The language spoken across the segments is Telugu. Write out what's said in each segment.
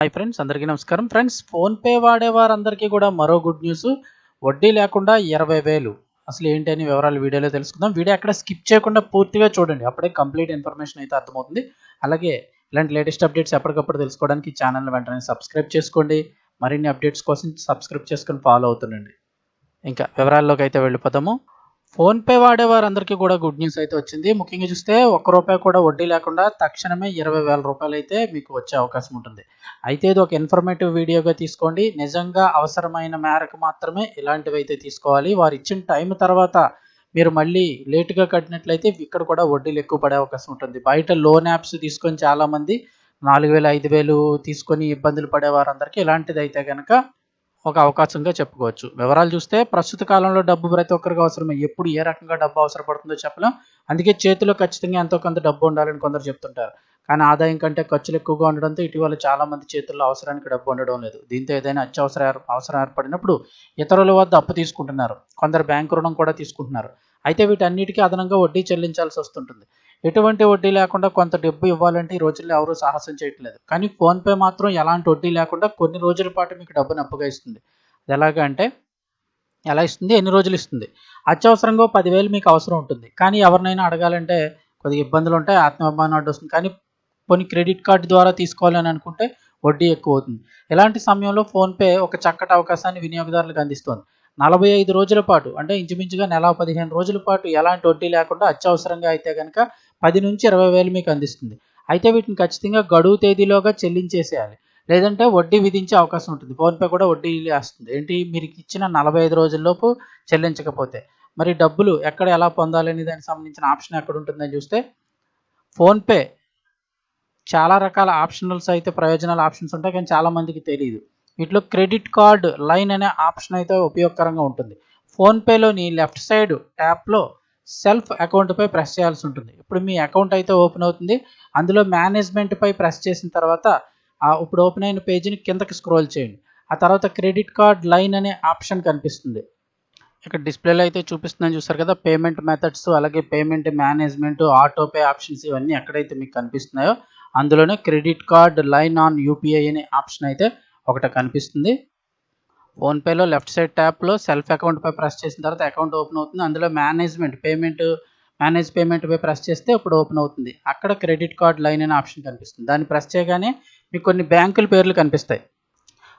హాయ్ ఫ్రెండ్స్ అందరికీ నమస్కారం. ఫ్రెండ్స్ ఫోన్పే వాడే వారందరికీ కూడా మరో గుడ్ న్యూస్ వడ్డీ లేకుండా ఇరవై వేలు. అసలు ఏంటి అని వివరాలు వీడియోలో తెలుసుకుందాం. వీడియో అక్కడ స్కిప్ చేయకుండా పూర్తిగా చూడండి. అప్పుడే కంప్లీట్ ఇన్ఫర్మేషన్ అయితే అర్థమవుతుంది. అలాగే ఇలాంటి లేటెస్ట్ అప్డేట్స్ ఎప్పటికప్పుడు తెలుసుకోవడానికి ఛానల్ వెంటనే సబ్స్క్రైబ్ చేసుకోండి. మరిన్ని అప్డేట్స్ కోసం సబ్స్క్రైబ్ చేసుకొని ఫాలో అవుతుండండి. ఇంకా వివరాల్లోకి అయితే వెళ్ళిపోతాము ఫోన్పే వాడే వారందరికీ కూడా గుడ్ న్యూస్ అయితే వచ్చింది. ముఖ్యంగా చూస్తే ఒక్క రూపాయి కూడా వడ్డీ లేకుండా తక్షణమే ఇరవై వేల రూపాయలు అయితే మీకు వచ్చే అవకాశం ఉంటుంది. అయితే ఇది ఒక ఇన్ఫర్మేటివ్ వీడియోగా తీసుకోండి. నిజంగా అవసరమైన మేరకు మాత్రమే ఇలాంటివి అయితే తీసుకోవాలి. వారు ఇచ్చిన టైం తర్వాత మీరు మళ్ళీ లేటుగా కట్టినట్లయితే ఇక్కడ కూడా వడ్డీలు ఎక్కువ పడే అవకాశం ఉంటుంది. బయట లోన్ యాప్స్ తీసుకొని చాలామంది నాలుగు వేలు ఐదు వేలు తీసుకొని ఇబ్బందులు పడే వారందరికీ ఇలాంటిది అయితే కనుక ఒక అవకాశంగా చెప్పుకోవచ్చు. వివరాలు చూస్తే ప్రస్తుత కాలంలో డబ్బు ప్రతి ఒక్కరికి అవసరమే. ఎప్పుడు ఏ రకంగా డబ్బు అవసరపడుతుందో చెప్పలేం. అందుకే చేతిలో ఖచ్చితంగా ఎంతో కొంత డబ్బు ఉండాలని కొందరు చెప్తుంటారు. కానీ ఆదాయం కంటే ఖర్చులు ఎక్కువగా ఉండడంతో ఇటీవల చాలా మంది చేతుల్లో అవసరానికి డబ్బు ఉండడం లేదు. దీంతో ఏదైనా అత్యవసర అవసరం ఏర్పడినప్పుడు ఇతరుల వద్ద అప్పు తీసుకుంటున్నారు. కొందరు బ్యాంకు రుణం కూడా తీసుకుంటున్నారు. అయితే వీటన్నిటికీ అదనంగా వడ్డీ చెల్లించాల్సి వస్తుంటుంది. ఎటువంటి వడ్డీ లేకుండా కొంత డబ్బు ఇవ్వాలంటే ఈ రోజుల్లో ఎవరూ సాహసం చేయట్లేదు. కానీ ఫోన్పే మాత్రం ఎలాంటి వడ్డీ లేకుండా కొన్ని రోజుల పాటు మీకు డబ్బును అప్పుగా ఇస్తుంది అది ఎలాగా అంటే ఎలా ఇస్తుంది? ఎన్ని రోజులు ఇస్తుంది? అత్యవసరంగా పదివేలు మీకు అవసరం ఉంటుంది. కానీ ఎవరినైనా అడగాలంటే కొద్దిగా ఇబ్బందులు ఉంటాయి ఆత్మాభిమానం అడ్డొస్తుంది. కానీ కొన్ని క్రెడిట్ కార్డు ద్వారా తీసుకోవాలని అనుకుంటే వడ్డీ ఎక్కువ అవుతుంది. ఇలాంటి సమయంలో ఫోన్పే ఒక చక్కటి అవకాశాన్ని వినియోగదారులకు అందిస్తోంది. నలభై ఐదు రోజుల పాటు అంటే ఇంచుమించుగా నెల పదిహేను రోజుల పాటు ఎలాంటి వడ్డీ లేకుండా అత్యవసరంగా అయితే కనుక పది నుంచి ఇరవై వేలు మీకు అందిస్తుంది. అయితే వీటిని ఖచ్చితంగా గడువు తేదీలోగా చెల్లించేసేయాలి. లేదంటే వడ్డీ విధించే అవకాశం ఉంటుంది. ఫోన్పే కూడా వడ్డీ వేస్తుంది. ఏంటి? మీరు ఇచ్చిన నలభై ఐదు రోజుల్లోపు చెల్లించకపోతే. మరి డబ్బులు ఎక్కడ ఎలా పొందాలని దానికి సంబంధించిన ఆప్షన్ ఎక్కడ ఉంటుందని చూస్తే ఫోన్పే చాలా రకాల ఆప్షనల్స్ అయితే ప్రయోజనాల ఆప్షన్స్ ఉంటాయి కానీ చాలామందికి తెలియదు వీటిలో క్రెడిట్ కార్డ్ లైన్ అనే ఆప్షన్ అయితే ఉపయోగకరంగా ఉంటుంది. ఫోన్పేలోని లెఫ్ట్ సైడ్ ట్యాప్లో సెల్ఫ్ అకౌంట్పై ప్రెస్ చేయాల్సి ఉంటుంది. ఇప్పుడు మీ అకౌంట్ అయితే ఓపెన్ అవుతుంది. అందులో మేనేజ్మెంట్పై ప్రెస్ చేసిన తర్వాత ఆ ఇప్పుడు ఓపెన్ అయిన పేజీని కిందకి స్క్రోల్ చేయండి. ఆ తర్వాత క్రెడిట్ కార్డ్ లైన్ అనే ఆప్షన్ కనిపిస్తుంది. ఇక్కడ డిస్ప్లేలో అయితే చూపిస్తుందని చూస్తారు కదా పేమెంట్ మెథడ్స్ అలాగే పేమెంట్ మేనేజ్మెంట్ ఆటోపే ఆప్షన్స్ ఇవన్నీ ఎక్కడైతే మీకు కనిపిస్తున్నాయో అందులోనే credit card line on UPI అనే ఆప్షన్ అయితే ఒకటి కనిపిస్తుంది. ఫోన్పేలో లెఫ్ట్ సైడ్ ట్యాప్లో సెల్ఫ్ అకౌంట్పై ప్రెస్ చేసిన తర్వాత అకౌంట్ ఓపెన్ అవుతుంది. అందులో మేనేజ్మెంట్ పేమెంట్ మేనేజ్ పేమెంట్పై ప్రెస్ చేస్తే ఇప్పుడు ఓపెన్ అవుతుంది. అక్కడ క్రెడిట్ కార్డ్ లైన్ అనే ఆప్షన్ కనిపిస్తుంది. దాన్ని ప్రెస్ చేయగానే మీకు కొన్ని బ్యాంకుల పేర్లు కనిపిస్తాయి.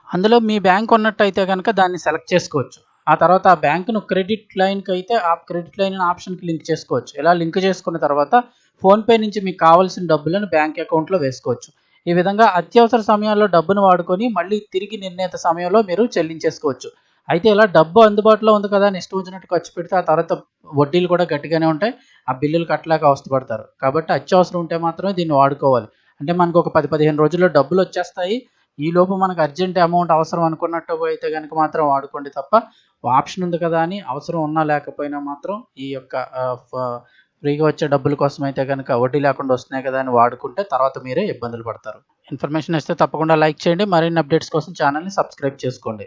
అందులో మీ బ్యాంక్ ఉన్నట్టయితే కనుక దాన్ని సెలెక్ట్ చేసుకోవచ్చు. ఆ తర్వాత ఆ బ్యాంకును క్రెడిట్ లైన్కి అయితే ఆ క్రెడిట్ లైన్ అనే ఆప్షన్కి లింక్ చేసుకోవచ్చు. ఇలా లింక్ చేసుకున్న తర్వాత ఫోన్పే నుంచి మీకు కావాల్సిన డబ్బులను బ్యాంక్ అకౌంట్లో వేసుకోవచ్చు. ఈ విధంగా అత్యవసర సమయాల్లో డబ్బును వాడుకొని మళ్ళీ తిరిగి నిర్ణీత సమయంలో మీరు చెల్లించేసుకోవచ్చు. అయితే ఇలా డబ్బు అందుబాటులో ఉంది కదా అని ఇష్టం వచ్చినట్టు ఖర్చు పెడితే ఆ తర్వాత వడ్డీలు కూడా గట్టిగానే ఉంటాయి. ఆ బిల్లులు కట్టలేక అవస్థపడతారు. కాబట్టి అత్యవసరం ఉంటే మాత్రమే దీన్ని వాడుకోవాలి. అంటే మనకు ఒక పది పదిహేను రోజుల్లో డబ్బులు వచ్చేస్తాయి. ఈ లోపు మనకు అర్జెంట్ అమౌంట్ అవసరం అనుకున్నట్టు అయితే కనుక మాత్రం వాడుకోండి తప్ప ఆప్షన్ ఉంది కదా అని అవసరం ఉన్నా లేకపోయినా మాత్రం ఈ యొక్క ఫ్రీగా వచ్చే డబ్బుల కోసం అయితే కనుక వడ్డీ లేకుండా వస్తున్నాయి కదా అని వాడుకుంటే తర్వాత మీరే ఇబ్బందులు పడతారు. ఇన్ఫర్మేషన్ ఇస్తే తప్పకుండా లైక్ చేయండి. మరిన్ని అప్డేట్స్ కోసం ఛానల్ని సబ్స్క్రైబ్ చేసుకోండి.